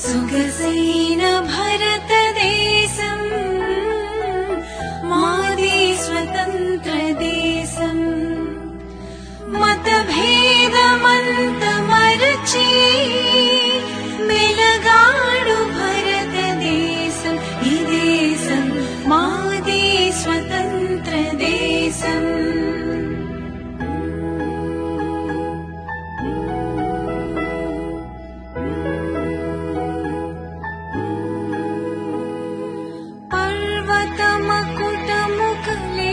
सुगसेन भरतदेशम् मादे स्वतन्त्रदेशम्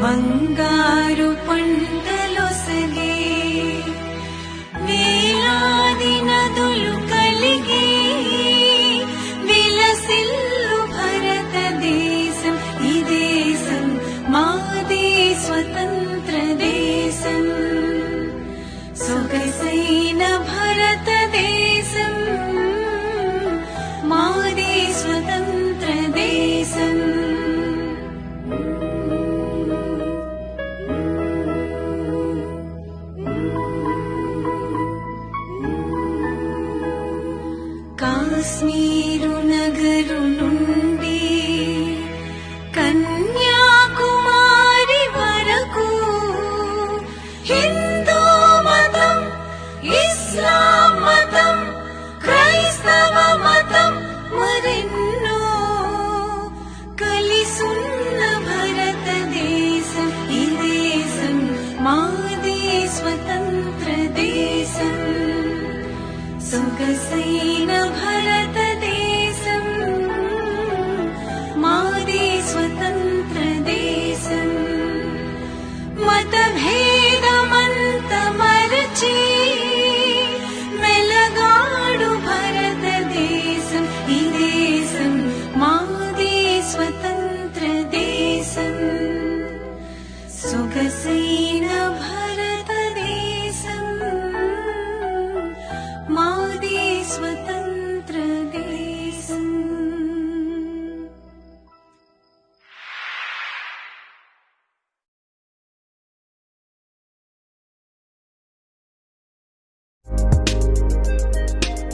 वंगारू पण्दलोसगे स्मीरु कन्या श्मीरुनगरु कन्याकुमारी वरको हिन्दू इस्ला सुखसैन भरत